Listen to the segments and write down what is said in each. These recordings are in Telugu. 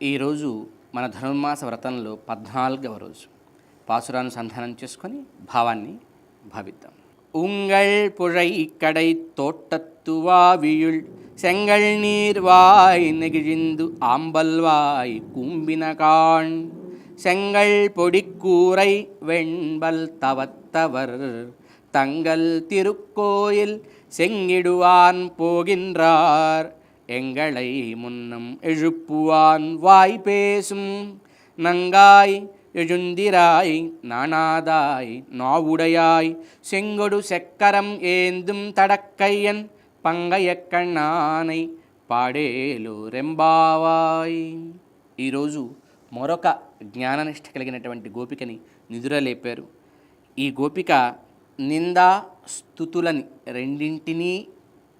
ఈరోజు మన ధనుర్మాస వ్రతంలో పద్నాలుగవ రోజు పాసురానుసంధానం చేసుకొని భావాన్ని భావిద్దాం உங்கள் புழை கடை தோட்டத்துவாவியுள் செங்கல் நீர்வாய் நெகிழிந்து ஆம்பல்வாய் கும்பினகான் செங்கல் பொடிக்கூரை வெண்பல் தவத்தவர் தங்கள் திருக்கோயில் செங்கிடுவான் போகின்றார் எங்களை முன்னம் எழுப்புவான் வாய் பேசும் நங்காய் எழுந்திராய் நாணாதாய் நாவுடையாய் செங்கொடு செக்கரம் ஏந்தும் தடக்கையன் పంగయక్కణానై పాడేలు రెంబావాయ్ ఈరోజు మరొక జ్ఞాననిష్ట కలిగినటువంటి గోపికని నిదురలేపారు ఈ గోపిక నిందా స్థుతులని రెండింటినీ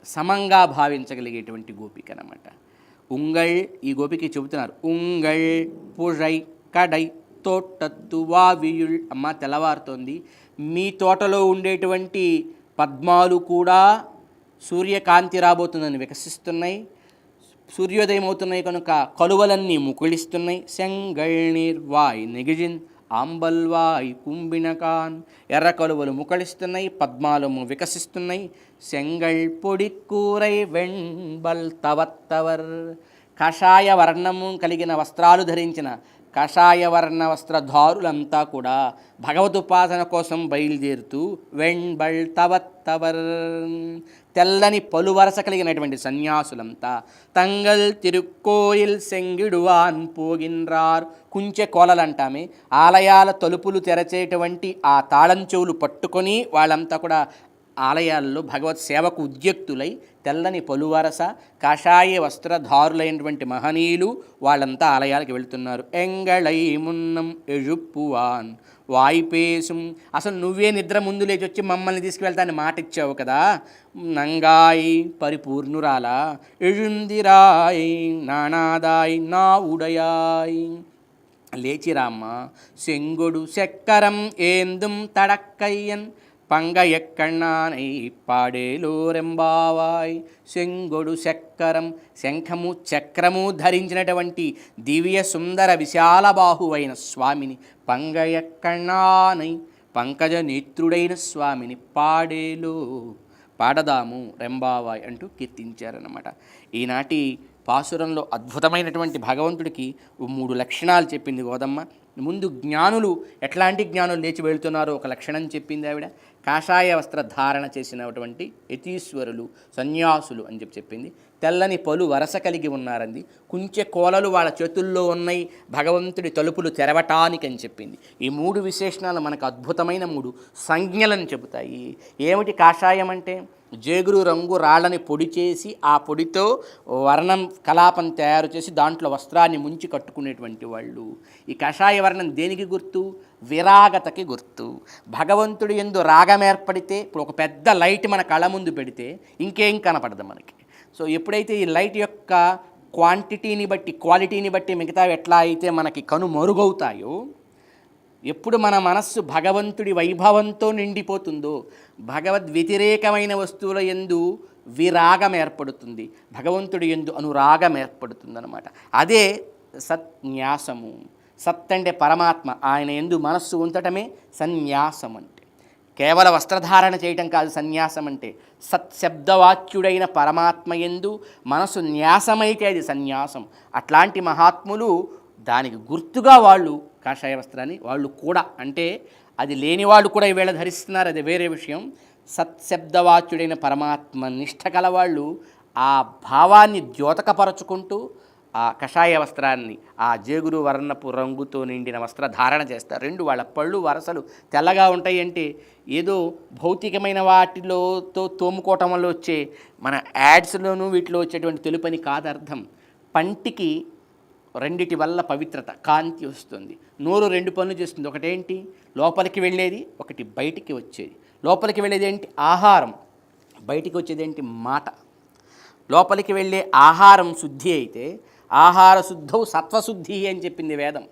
సమంగా భావించగలిగేటువంటి గోపిక అనమాట ఉంగళ్ ఈ గోపికి చెబుతున్నారు. ఉంగళ్ పుഴై కడై తోటత్తు వావియుల్. అమ్మ తెల్లవారుతోంది. మీ తోటలో ఉండేటువంటి పద్మాలు కూడా సూర్యకాంతి రాబోతుందని వికసిస్తున్నాయి. సూర్యోదయం అవుతున్నాయి కనుక కలువలన్నీ ముకుళిస్తున్నాయి. సెంగళ్ వాయ్ నెగిజిన్ ఆంబల్వాయ్ కుంభినకాన్ ఎర్ర కలువలు ముకళిస్తున్నాయి పద్మాలము వికసిస్తున్నాయి. సెంగళ్ పొడి కూరై వెంబల్ తవత్తవర్. కషాయ వర్ణము కలిగిన వస్త్రాలు ధరించిన కషాయ వర్ణ వస్త్రధారులంతా కూడా భగవదుపాసన కోసం బయలుదేరుతూ వెణ్బళ్ తవత్తవర్ తెల్లని పలువరస కలిగినటువంటి సన్యాసులంతా తంగల్ తిరుక్కోయిల్ సెంగిడువాన్ పోగిన్రార్. కుంచె కోలలంటామే. ఆలయాల తలుపులు తెరచేటువంటి ఆ తాళంచెవులు పట్టుకొని వాళ్ళంతా కూడా ఆలయాల్లో భగవత్ సేవకు ఉద్యుక్తులై తెల్లని పలువరస కాషాయ వస్త్రధారులైనటువంటి మహనీయులు వాళ్ళంతా ఆలయాలకు వెళ్తున్నారు. ఎంగళై మున్నం ఎజుప్పువాన్ వాయిపేసుం అసలు నువ్వే నిద్ర ముందు లేచి వచ్చి మమ్మల్ని తీసుకువెళ్తాని మాట ఇచ్చావు కదా? నంగాయి పరిపూర్ణురాల ఎజుందిరాయి నానాదాయి నా ఉడయాయ్ లేచిరామ్మ శంగుడు శక్కరం ఏందుం తడక్కయ్యన్ పంగయక్కణానై పాడేలోరెంబావాయ్. శంగొడు శక్కరం శంఖము చక్రము ధరించినటువంటి దివ్య సుందర విశాల బాహువైన స్వామిని పంగయక్కణానై పంకజ నేత్రుడైన స్వామిని పాడేలో. పాడదాము రెంబావాయ్ అంటూ కీర్తించారన్నమాట. ఈనాటి పాసురంలో అద్భుతమైనటువంటి భగవంతుడికి మూడు లక్షణాలు చెప్పింది గోదమ్మ. ముందు జ్ఞానులు ఎట్లాంటి జ్ఞానులు లేచి వెళ్తున్నారో ఒక లక్షణం చెప్పింది ఆవిడ. కాషాయ వస్త్ర ధారణ చేసినటువంటి యతీశ్వరులు సన్యాసులు అని చెప్పి చెప్పింది. తెల్లని పలు వరస కలిగి ఉన్నారంది. కుంచె కోలలు వాళ్ళ చేతుల్లో ఉన్నాయి. భగవంతుడి తలుపులు తెరవటానికని చెప్పింది. ఈ మూడు విశేషణాలు మనకు అద్భుతమైన మూడు సంజ్ఞలను చెబుతాయి. ఏమిటి కాషాయం అంటే? జేగురు రంగు రాళ్ళని పొడి చేసి ఆ పొడితో వర్ణం కలాపం తయారు చేసి దాంట్లో వస్త్రాన్ని ముంచి కట్టుకునేటువంటి వాళ్ళు. ఈ కషాయ వర్ణం దేనికి గుర్తు? విరాగతకి గుర్తు. భగవంతుడు ఎందు రాగం ఏర్పడితే ఇప్పుడు ఒక పెద్ద లైట్ మన కళ్ళ ముందు పెడితే ఇంకేం కనపడదు మనకి. సో ఎప్పుడైతే ఈ లైట్ యొక్క క్వాంటిటీని బట్టి క్వాలిటీని బట్టి మిగతా ఎట్లా అయితే మనకి కను మరుగవుతాయో ఎప్పుడు మన మనస్సు భగవంతుడి వైభవంతో నిండిపోతుందో భగవద్ వ్యతిరేకమైన వస్తువుల ఎందు విరాగం ఏర్పడుతుంది. భగవంతుడి ఎందు అనురాగం ఏర్పడుతుందన్నమాట. అదే సత్న్యాసము. సత్ అంటే పరమాత్మ ఆయన ఎందు మనస్సు ఉంచటమే సన్యాసం అంటే కేవల వస్త్రధారణ చేయటం కాదు సన్యాసం అంటే సత్శబ్దవాచ్యుడైన పరమాత్మ ఎందు మనసు న్యాసమైతే అది సన్యాసం. అట్లాంటి మహాత్ములు దానికి గుర్తుగా వాళ్ళు కాషాయ వస్త్రాన్ని వాళ్ళు కూడా అంటే అది లేని వాళ్ళు కూడా ఈవేళ ధరిస్తున్నారు. అది వేరే విషయం. సత్శబ్దవాచ్యుడైన పరమాత్మ నిష్ట కలవాళ్ళు ఆ భావాన్ని ద్యోతకపరచుకుంటూ ఆ కషాయ వస్త్రాన్ని ఆ జేగురు వర్ణపు రంగుతో నిండిన వస్త్ర ధారణ చేస్తారు. రెండు వాళ్ళ పళ్ళు వరసలు తెల్లగా ఉంటాయి అంటే ఏదో భౌతికమైన వాటిలోతో తోముకోవటం వల్ల వచ్చే మన యాడ్స్లోనూ వీటిలో వచ్చేటువంటి తెలుపని కాదు అర్థం పంటికి రెండిటి వల్ల పవిత్రత కాంతి వస్తుంది. నోరు రెండు పనులు చేస్తుంది. ఒకటేంటి? లోపలికి వెళ్ళేది ఒకటి బయటికి వచ్చేది. లోపలికి వెళ్ళేది ఏంటి? ఆహారం. బయటికి వచ్చేది ఏంటి? మాట. లోపలికి వెళ్ళే ఆహారం శుద్ధి అయితే ఆహార శుద్ధౌ సత్వశుద్ధి అని చెప్పింది వేదం.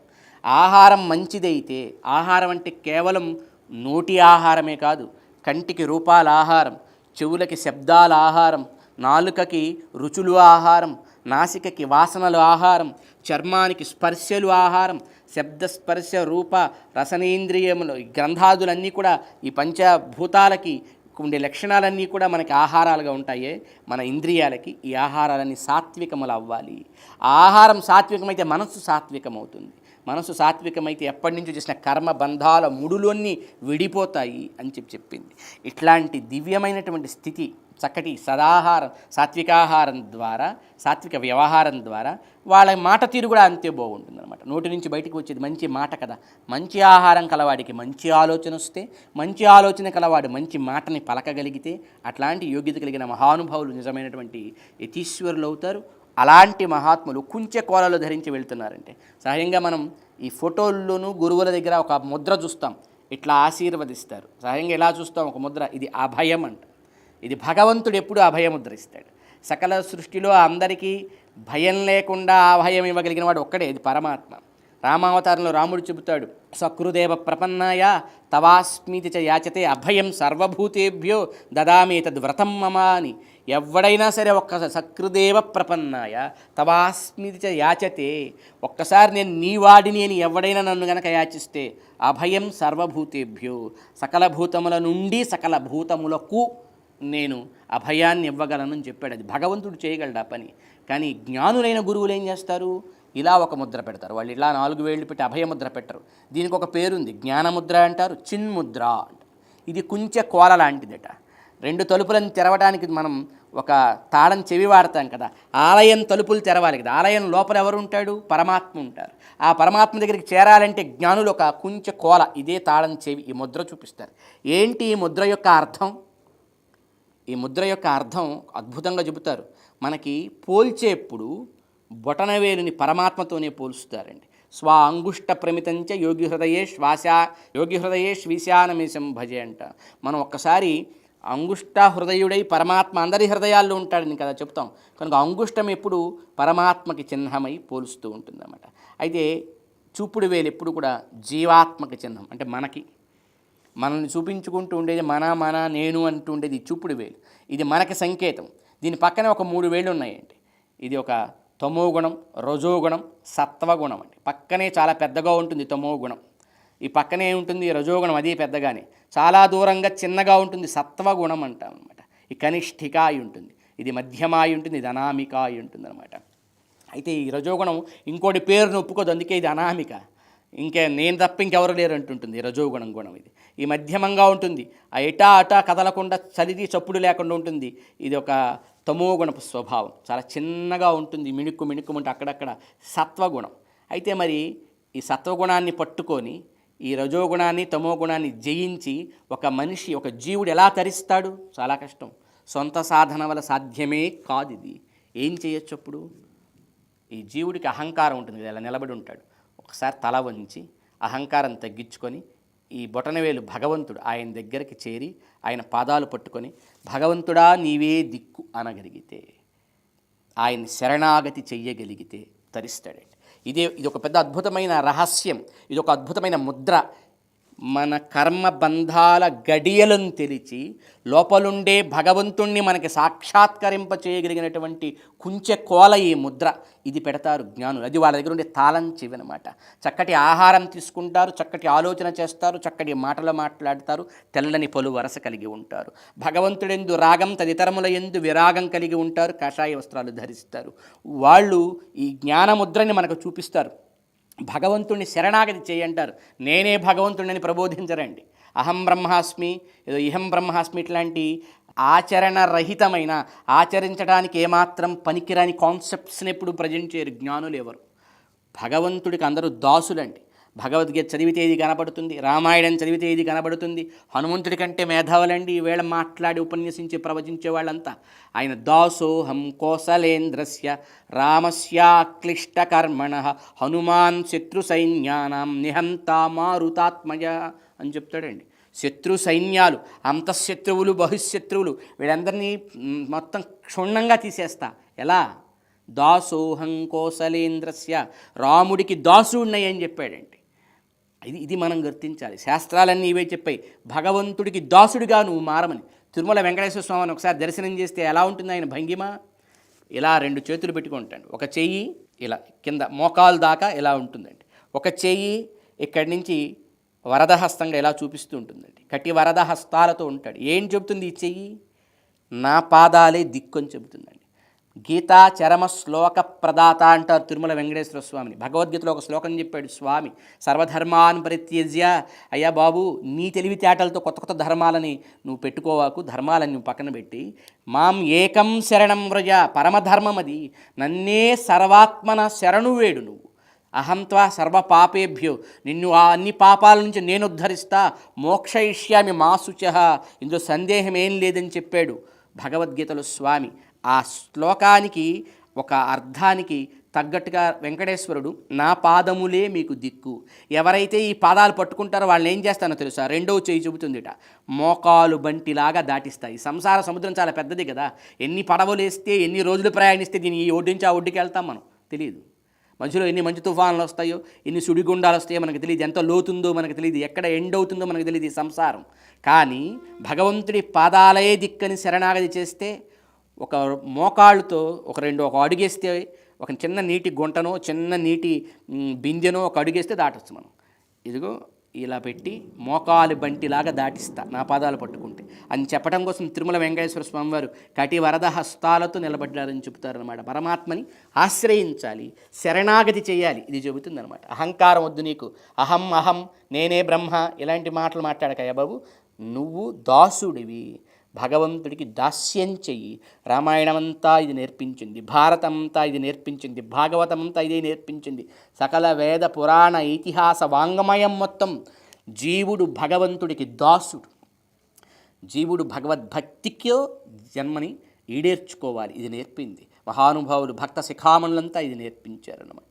ఆహారం మంచిదైతే ఆహారం అంటే కేవలం నోటి ఆహారమే కాదు కంటికి రూపాల ఆహారం చెవులకి శబ్దాల ఆహారం నాలుకకి రుచులు ఆహారం నాసికకి వాసనలు ఆహారం చర్మానికి స్పర్శలు ఆహారం శబ్ద స్పర్శ రూప రసనేంద్రియములు ఈ గ్రంథాదులన్నీ కూడా ఈ పంచభూతాలకి ఉండే లక్షణాలన్నీ కూడా మనకి ఆహారాలుగా ఉంటాయే. మన ఇంద్రియాలకి ఈ ఆహారాలన్నీ సాత్వికములు అవ్వాలి. ఆహారం సాత్వికమైతే మనస్సు సాత్వికమవుతుంది. మనసు సాత్వికమైతే ఎప్పటి నుంచో చేసిన కర్మ బంధాల ముడులన్నీ విడిపోతాయి అని చెప్పి చెప్పింది. ఇట్లాంటి దివ్యమైనటువంటి స్థితి చక్కటి సదాహారం సాత్వికాహారం ద్వారా సాత్విక వ్యవహారం ద్వారా వాళ్ళ మాట తీరు కూడా అంతే బాగుంటుంది అనమాట నోటి నుంచి బయటకు వచ్చేది మంచి మాట కదా. మంచి ఆహారం కలవాడికి మంచి ఆలోచన వస్తే మంచి ఆలోచన కలవాడు మంచి మాటని పలకగలిగితే అట్లాంటి యోగ్యత కలిగిన మహానుభావులు నిజమైనటువంటి యతీశ్వరులు అవుతారు. అలాంటి మహాత్ములు కుంచె కోలలు ధరించి వెళ్తున్నారంటే సహజంగా మనం ఈ ఫోటోల్లోనూ గురువుల దగ్గర ఒక ముద్ర చూస్తాం. ఇట్లా ఆశీర్వదిస్తారు. సహజంగా ఎలా చూస్తాం? ఒక ముద్ర ఇది అభయం అంట. ఇది భగవంతుడు ఎప్పుడు అభయముద్ర సకల సృష్టిలో అందరికీ భయం లేకుండా అభయం ఇవ్వగలిగిన వాడు ఒక్కడే ఇది పరమాత్మ. రామావతారంలో రాముడు చెబుతాడు సకృదేవ ప్రపన్నాయ తవాస్మితి చ యాచతే అభయం సర్వభూతేభ్యో దదామి తద్వ్రతం మమ అని ఎవడైనా సరే ఒక్క సకృదేవ ప్రపన్నాయ తవాస్మితి చ యాచతే ఒక్కసారి నేను నీ వాడిని అని ఎవడైనా నన్ను గనక యాచిస్తే అభయం సర్వభూతేభ్యో. సకల భూతముల నుండి సకల భూతములకు నేను అభయాన్ని ఇవ్వగలను చెప్పాడు. అది భగవంతుడు చేయగలడు ఆ పని? కానీ జ్ఞానులైన గురువులు ఏం చేస్తారు? ఇలా ఒక ముద్ర పెడతారు. వాళ్ళు ఇలా నాలుగు వేళ్ళు పెట్టి అభయముద్ర పెట్టరు. దీనికి ఒక పేరుంది. జ్ఞానముద్ర అంటారు చిన్ముద్ర అంటారు. ఇది కుంచె కోల లాంటిదట. రెండు తలుపులను తెరవడానికి మనం ఒక తాళం చెవి వాడతాం కదా ఆలయం తలుపులు తెరవాలి కదా. ఆలయం లోపల ఎవరు ఉంటాడు? పరమాత్మ ఉంటారు. ఆ పరమాత్మ దగ్గరికి చేరాలంటే జ్ఞానులు ఒక కుంచె కోల ఇదే తాళం చెవి ఈ ముద్ర చూపిస్తారు. ఏంటి ఈ ముద్ర యొక్క అర్థం? ఈ ముద్ర యొక్క అర్థం అద్భుతంగా చెబుతారు. మనకి పోల్చేప్పుడు బొటనవేలుని పరమాత్మతోనే పోల్చుతారండి స్వ అంగుష్ట ప్రమితంచ యోగి హృదయే శ్వాస యోగి హృదయే శ్వీశానమేశం భజే అంట. మనం ఒక్కసారి అంగుష్ట హృదయుడై పరమాత్మ అందరి హృదయాల్లో ఉంటాడని కదా చెప్తాం. కనుక అంగుష్టం ఎప్పుడు పరమాత్మకి చిహ్నమై పోలుస్తూ ఉంటుందన్నమాట. అయితే చూపుడు వేలు ఎప్పుడు కూడా జీవాత్మక చిహ్నం అంటే మనకి. మనల్ని చూపించుకుంటూ ఉండేది మన మన నేను అంటూ ఉండేది చూపుడు వేలు. ఇది మనకి సంకేతం. దీని పక్కనే ఒక మూడు వేళ్ళు ఉన్నాయండి. ఇది ఒక తమో గుణం రజో గుణం సత్వగుణం అండి. పక్కనే చాలా పెద్దగా ఉంటుంది తమో గుణం. ఈ పక్కనే ఉంటుంది రజోగుణం అది పెద్దగానే. చాలా దూరంగా చిన్నగా ఉంటుంది సత్వగుణం అంటాం అనమాట ఈ కనిష్ఠికాయి ఉంటుంది. ఇది మధ్యమ అయి ఉంటుంది ఇది అనామిక అయి ఉంటుంది అనమాట అయితే ఈ రజోగుణం ఇంకోటి పేరును ఒప్పుకోదు అందుకే ఇది అనామిక. ఇంకే నేను తప్ప ఇంకెవరు లేరు అంటుంటుంది రజోగుణం గుణం ఇది. ఈ మధ్యమంగా ఉంటుంది. ఆ ఎటా అటా కదలకుండా చలిది చప్పుడు లేకుండా ఉంటుంది. ఇది ఒక తమోగుణపు స్వభావం. చాలా చిన్నగా ఉంటుంది. మిణుక్కు మిణుక్కుమంటే అక్కడక్కడ సత్వగుణం. అయితే మరి ఈ సత్వగుణాన్ని పట్టుకొని ఈ రజోగుణాన్ని తమోగుణాన్ని జయించి ఒక మనిషి ఒక జీవుడు ఎలా తరిస్తాడు? చాలా కష్టం. సొంత సాధన వల్ల సాధ్యమే కాదు ఇది ఏం చేయొచ్చు అప్పుడు? ఈ జీవుడికి అహంకారం ఉంటుంది ఇలా నిలబడి ఉంటాడు. ఒకసారి తల వంచి అహంకారం తగ్గించుకొని ఈ బొటనవేలు భగవంతుడు ఆయన దగ్గరికి చేరి ఆయన పాదాలు పట్టుకొని భగవంతుడా నీవే దిక్కు అనగలిగితే ఆయన శరణాగతి చెయ్యగలిగితే తరిస్తాడండి ఇదే ఇది ఒక పెద్ద అద్భుతమైన రహస్యం ఇది ఒక అద్భుతమైన ముద్ర. మన కర్మ బంధాల గడియలను తెలిచి లోపలుండే భగవంతుణ్ణి మనకి సాక్షాత్కరింప చేయగలిగినటువంటి కుంచె కోల ఈ ముద్ర ఇది పెడతారు జ్ఞానులు. అది వాళ్ళ దగ్గర ఉండే తాళం చెవనమాట. చక్కటి ఆహారం తీసుకుంటారు చక్కటి ఆలోచన చేస్తారు చక్కటి మాటలు మాట్లాడతారు తెల్లని పలు వరస కలిగి ఉంటారు. భగవంతుడెందు రాగం తదితరముల ఎందు విరాగం కలిగి ఉంటారు కాషాయ వస్త్రాలు ధరిస్తారు. వాళ్ళు ఈ జ్ఞానముద్రని మనకు చూపిస్తారు. భగవంతుణ్ణి శరణాగతి చేయంటారు. నేనే భగవంతుడిని ప్రబోధించరండి. అహం బ్రహ్మాస్మి ఏదో ఇహం బ్రహ్మాస్మి ఇట్లాంటి ఆచరణ రహితమైన ఆచరించడానికి ఏమాత్రం పనికిరాని కాన్సెప్ట్స్ని ఎప్పుడు ప్రజెంట్ చేయరు జ్ఞానులు ఎవరు. భగవంతుడికి అందరూ దాసులండి. భగవద్గీత చదివితే ఇది కనబడుతుంది రామాయణం చదివితే ఇది కనబడుతుంది. హనుమంతుడి కంటే మేధావులండి ఈవేళ మాట్లాడి ఉపన్యసించి ప్రవచించే వాళ్ళంతా. ఆయన దాసోహం కోసలేంద్రస్య రామస్యాక్లిష్ట కర్మణ హనుమాన్ శత్రు సైన్యానాం నిహంతా మారుతాత్మయ అని చెప్తాడండి. శత్రు సైన్యాలు అంతఃశత్రువులు బహుశత్రువులు వీళ్ళందరినీ మొత్తం క్షుణ్ణంగా తీసేస్తా. ఎలా? దాసోహం కోసలేంద్రస్య రాముడికి దాసుడినయ్యని చెప్పాడండి. ఇది ఇది మనం గుర్తించాలి. శాస్త్రాలన్నీ ఇవే చెప్పాయి. భగవంతుడికి దాసుడిగా నువ్వు మారమని. తిరుమల వెంకటేశ్వర స్వామిని ఒకసారి దర్శనం చేస్తే ఎలా ఉంటుంది ఆయన భంగిమ? ఇలా రెండు చేతులు పెట్టుకుంటాడు. ఒక చెయ్యి ఇలా కింద మోకాలు దాకా ఇలా ఉంటుందండి. ఒక చెయ్యి ఇక్కడి నుంచి వరదహస్తంగా ఇలా చూపిస్తూ ఉంటుందండి. కటి వరద హస్తాలతో ఉంటాడు. ఏం చెబుతుంది ఈ చెయ్యి? నా పాదాలే దిక్కు అని చెబుతుందండి. గీతా చరమ శ్లోక ప్రదాత అంటారు తిరుమల వెంకటేశ్వర స్వామిని. భగవద్గీతలో ఒక శ్లోకం చెప్పాడు స్వామి సర్వధర్మాన్ పరిత్యజ్య. అయ్యా బాబు నీ తెలివితేటలతో కొత్త కొత్త ధర్మాలని నువ్వు పెట్టుకోవాకు ధర్మాలని నువ్వు పక్కన పెట్టి మాం ఏకం శరణం వ్రజ పరమధర్మం అది నన్నే సర్వాత్మన శరణు వేడు నువ్వు. అహంత్వా సర్వ పాపేభ్యో నిన్ను ఆ అన్ని పాపాల నుంచి నేను ఉద్ధరిస్తా మోక్షయిష్యామి మాసుచ ఇందులో సందేహం ఏం లేదని చెప్పాడు భగవద్గీతలో స్వామి. ఆ శ్లోకానికి ఒక అర్థానికి తగ్గట్టుగా వెంకటేశ్వరుడు నా పాదములే మీకు దిక్కు. ఎవరైతే ఈ పాదాలు పట్టుకుంటారో వాళ్ళని ఏం చేస్తానో తెలుసా? రెండవ చేయి చెబుతుందిట. మోకాలు బంటిలాగా దాటిస్తాయి. సంసార సముద్రం చాలా పెద్దది కదా. ఎన్ని పడవలు వేస్తే ఎన్ని రోజులు ప్రయాణిస్తే దీన్ని ఈ ఒడ్డు నుంచి ఆ ఒడ్డుకి వెళ్తాం మనం. తెలియదు మధ్యలో ఎన్ని మంచి తుఫాన్లు వస్తాయో ఎన్ని సుడిగుండాలు వస్తాయో మనకు తెలియదు ఎంత లోతుందో మనకు తెలియదు ఎక్కడ ఎండ్ అవుతుందో మనకు తెలియదు ఈ సంసారం. కానీ భగవంతుడి పాదాలయే దిక్కని శరణాగతి చేస్తే ఒక మోకాళ్ళతో ఒక రెండు ఒక అడుగేస్తే ఒక చిన్న నీటి గుంటనో చిన్న నీటి బిందెనో ఒక అడుగేస్తే దాటొచ్చు మనం. ఇదిగో ఇలా పెట్టి మోకాలు బంటిలాగా దాటిస్తా నా పాదాలు పట్టుకుంటే. అని చెప్పడం కోసం తిరుమల వెంకటేశ్వర స్వామి వారు కటి వరద హస్తాలతో నిలబడ్డారని చెబుతారనమాట పరమాత్మని ఆశ్రయించాలి శరణాగతి చేయాలి ఇది చెబుతుందనమాట అహంకారం వద్దు నీకు. అహం అహం నేనే బ్రహ్మ ఇలాంటి మాటలు మాట్లాడకయ్యా బాబు. నువ్వు దాసుడివి. భగవంతుడికి దాస్యం చెయ్యి. రామాయణమంతా ఇది నేర్పించింది. భారతమంతా ఇది నేర్పించింది. భాగవతమంతా ఇదే నేర్పించింది. సకల వేద పురాణ ఇతిహాస వాంగ్మయం మొత్తం జీవుడు భగవంతుడికి దాసుడు. జీవుడు భగవద్భక్తికో జన్మని ఈడేర్చుకోవాలి. ఇది నేర్పింది. మహానుభావులు భక్త శిఖామణులంతా ఇది నేర్పించారనమాట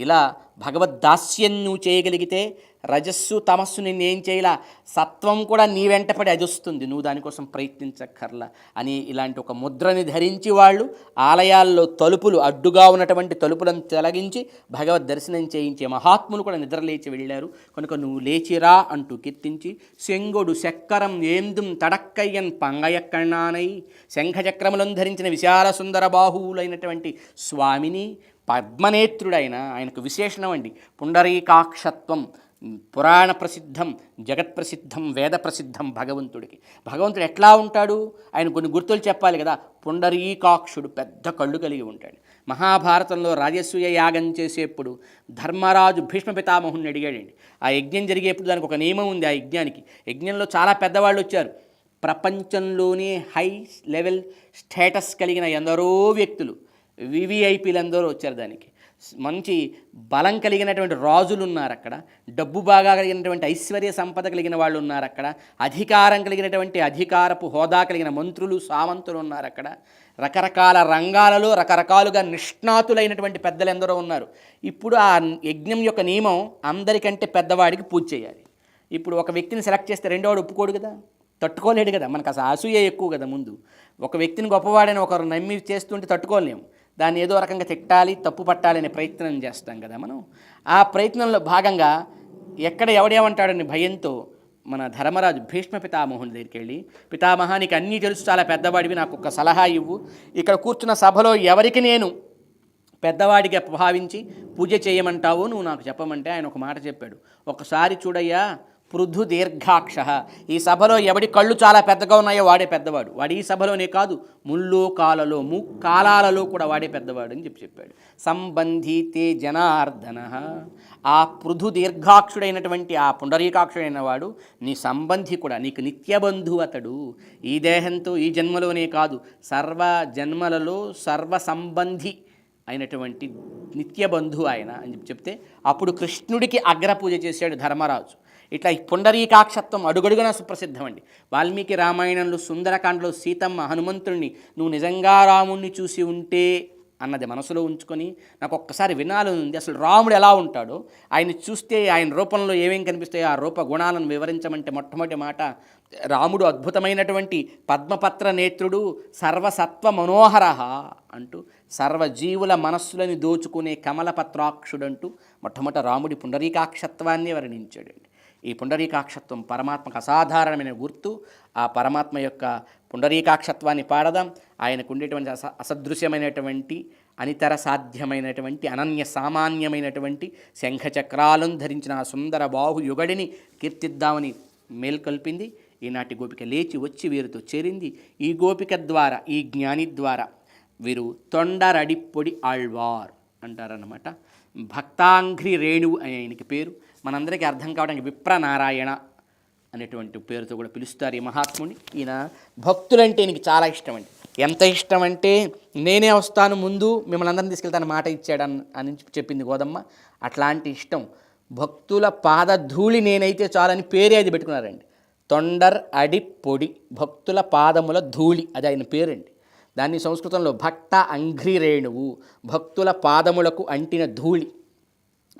ఇలా భగవద్దాస్యం నువ్వు చేయగలిగితే రజస్సు తమస్సు నేను ఏం చేయలా? సత్వం కూడా నీ వెంటపడి అది వస్తుంది. నువ్వు దానికోసం ప్రయత్నించక్కర్లా అని ఇలాంటి ఒక ముద్రని ధరించి వాళ్ళు ఆలయాల్లో తలుపులు అడ్డుగా ఉన్నటువంటి తలుపులను తొలగించి భగవద్ దర్శనం చేయించే మహాత్ములు కూడా నిద్రలేచి వెళ్ళారు. కనుక నువ్వు లేచిరా అంటూ కీర్తించి శంగుడు శక్కరం ఏందుం తడక్కయ్యన్ పంగయక్కణానై శంఖచక్రములను ధరించిన విశాల సుందర బాహువులైనటువంటి స్వామిని పద్మనేత్రుడైన ఆయనకు విశేషణం అండి. పుండరీకాక్షత్వం పురాణ ప్రసిద్ధం జగత్ ప్రసిద్ధం వేద ప్రసిద్ధం భగవంతుడికి. భగవంతుడు ఎట్లా ఉంటాడు? ఆయన కొన్ని గుర్తులు చెప్పాలి కదా. పుండరీకాక్షుడు పెద్ద కళ్ళు కలిగి ఉంటాడు. మహాభారతంలో రాజసూయ యాగం చేసేప్పుడు ధర్మరాజు భీష్మ పితామహుని అడిగాడండి. ఆ యజ్ఞం జరిగేప్పుడు దానికి ఒక నియమం ఉంది ఆ యజ్ఞానికి. యజ్ఞంలో చాలా పెద్దవాళ్ళు వచ్చారు. ప్రపంచంలోనే హై లెవెల్ స్టేటస్ కలిగిన ఎందరో వ్యక్తులు. వివిఐపీలందరూ వచ్చారు దానికి. మంచి బలం కలిగినటువంటి రాజులు ఉన్నారు అక్కడ. డబ్బు బాగా కలిగినటువంటి ఐశ్వర్య సంపద కలిగిన వాళ్ళు ఉన్నారు అక్కడ. అధికారం కలిగినటువంటి అధికారపు హోదా కలిగిన మంత్రులు సామంతులు ఉన్నారు అక్కడ. రకరకాల రంగాలలో రకరకాలుగా నిష్ణాతులైనటువంటి పెద్దలు ఎందరో ఉన్నారు. ఇప్పుడు ఆ యజ్ఞం యొక్క నియమం అందరికంటే పెద్దవాడికి పూజ చేయాలి. ఇప్పుడు ఒక వ్యక్తిని సెలెక్ట్ చేస్తే రెండోవాడు ఒప్పుకోడు కదా? తట్టుకోలేడు కదా? మనకు అసలు అసూయ ఎక్కువ కదా ముందు. ఒక వ్యక్తిని గొప్పవాడని ఒకరు నమ్మి చేస్తుంటే తట్టుకోలేము. దాన్ని ఏదో రకంగా తిట్టాలి తప్పు పట్టాలి అనే ప్రయత్నం చేస్తాం కదా మనం. ఆ ప్రయత్నంలో భాగంగా ఎక్కడ ఎవడేమంటాడని భయంతో మన ధర్మరాజు భీష్మ పితామోహుని దగ్గరికి వెళ్ళి పితామహ నీకు అన్నీ తెలుసు చాలా పెద్దవాడివి నాకు ఒక సలహా ఇవ్వు. ఇక్కడ కూర్చున్న సభలో ఎవరికి నేను పెద్దవాడిగా భావించి పూజ చేయమంటావు నువ్వు నాకు చెప్పమంటే ఆయన ఒక మాట చెప్పాడు. ఒకసారి చూడయ్యా పృథు దీర్ఘాక్ష. ఈ సభలో ఎవడి కళ్ళు చాలా పెద్దగా ఉన్నాయో వాడే పెద్దవాడు. వాడు ఈ సభలోనే కాదు ముల్లో కాలలో ముక్కాలాలలో కూడా వాడే పెద్దవాడు అని చెప్పి చెప్పాడు. సంబంధితే జనార్దన. ఆ పృథు దీర్ఘాక్షుడైనటువంటి ఆ పుండరీకాక్షుడైన వాడు నీ సంబంధి కూడా నీకు నిత్యబంధు అతడు. ఈ దేహంతో ఈ జన్మలోనే కాదు సర్వ జన్మలలో సర్వ సంబంధి అయినటువంటి నిత్యబంధు ఆయన అని చెప్పి చెప్తే అప్పుడు కృష్ణుడికి అగ్రపూజ చేశాడు ధర్మరాజు. ఇట్లా ఈ పుండరీకాక్షత్వం అడుగడుగున సుప్రసిద్ధమండి. వాల్మీకి రామాయణంలో సుందరకాండలో సీతమ్మ హనుమంతుడిని నువ్వు నిజంగా రాముణ్ణి చూసి ఉంటే అన్నది మనసులో ఉంచుకొని నాకు ఒక్కసారి వినాలని ఉంది. అసలు రాముడు ఎలా ఉంటాడో ఆయన చూస్తే ఆయన రూపంలో ఏమేం కనిపిస్తాయో ఆ రూప గుణాలను వివరించమంటే మొట్టమొదటి మాట రాముడు అద్భుతమైనటువంటి పద్మపత్ర నేత్రుడు సర్వసత్వ మనోహర అంటూ సర్వజీవుల మనస్సులని దోచుకునే కమలపత్రాక్షుడంటూ మొట్టమొదట రాముడి పుండరీకాక్షత్వాన్ని వర్ణించాడండి. ఈ పుండరీకాక్షత్వం పరమాత్మకు అసాధారణమైన గుర్తు. ఆ పరమాత్మ యొక్క పుండరీకాక్షత్వాన్ని పాడదాం. ఆయనకు ఉండేటువంటి అస అసదృశ్యమైనటువంటి అనితర సాధ్యమైనటువంటి అనన్య సామాన్యమైనటువంటి శంఖచక్రాలను ధరించిన ఆ సుందర బాహు యుగడిని కీర్తిద్దామని మేల్కొల్పింది. ఈనాటి గోపిక లేచి వచ్చి వీరితో చేరింది. ఈ గోపిక ద్వారా ఈ జ్ఞాని ద్వారా వీరు తొండరడిప్పొడి ఆళ్వార్ అంటారన్నమాట. భక్తాంఘ్రి రేణువు అని ఆయనకి పేరు. మనందరికీ అర్థం కావడానికి విప్రనారాయణ అనేటువంటి పేరుతో కూడా పిలుస్తారు ఈ మహాత్ముని. ఈయన భక్తులంటే ఈయనకి చాలా ఇష్టం అండి ఎంత ఇష్టం అంటే నేనే వస్తాను ముందు మిమ్మల్ని అందరిని తీసుకెళ్తాను మాట ఇచ్చాడు అని చెప్పింది గోదమ్మ. అట్లాంటి ఇష్టం. భక్తుల పాదధూళి నేనైతే చాలని పేరే అది పెట్టుకున్నారండి. తొండర్ అడి పొడి భక్తుల పాదముల ధూళి అది ఆయన పేరండి. దాన్ని సంస్కృతంలో భక్త అంఘ్రి రేణువు భక్తుల పాదములకు అంటిన ధూళి.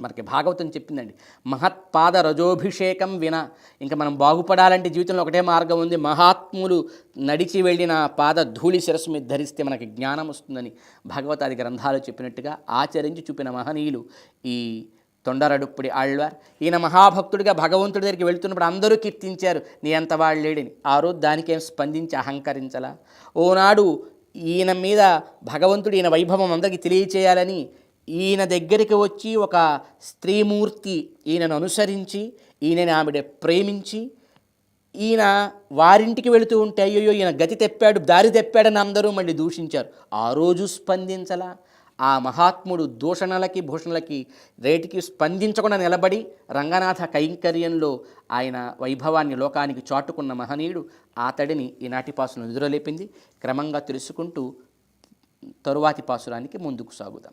మనకి భాగవతం చెప్పిందండి. మహత్పాద రజోభిషేకం విన ఇంకా మనం బాగుపడాలంటే జీవితంలో ఒకటే మార్గం ఉంది. మహాత్ములు నడిచి వెళ్ళిన పాద ధూళి శిరస్సు మీద ధరిస్తే మనకి జ్ఞానం వస్తుందని భగవతాది గ్రంథాలు చెప్పినట్టుగా ఆచరించి చూపిన మహనీయులు ఈ తొండరడుప్పుడి ఆళ్వార్. ఈయన మహాభక్తుడిగా భగవంతుడి దగ్గరికి వెళ్తున్నప్పుడు అందరూ కీర్తించారు. నీ అంత వాళ్ళు ఆ రోజు దానికేం స్పందించి అహంకరించలా? ఓనాడు ఈయన మీద భగవంతుడు ఈయన వైభవం అందరికీ తెలియచేయాలని ఈయన దగ్గరికి వచ్చి ఒక స్త్రీమూర్తి ఈయనను అనుసరించి ఈయనని ఆవిడ ప్రేమించి ఈయన వారింటికి వెళుతూ ఉంటే అయ్యో ఈయన గతి తెప్పాడు దారి తెప్పాడని అందరూ మళ్ళీ దూషించారు. ఆ రోజు స్పందించలా. ఆ మహాత్ముడు దూషణలకి భూషణలకి రేటికి స్పందించకుండా నిలబడి రంగనాథ కైంకర్యంలో ఆయన వైభవాన్ని లోకానికి చాటుకున్న మహనీయుడు అతడిని ఈనాటి పాసును ఎదురలేపింది. క్రమంగా తెలుసుకుంటూ తరువాతి పాసురానికి ముందుకు సాగుదాం.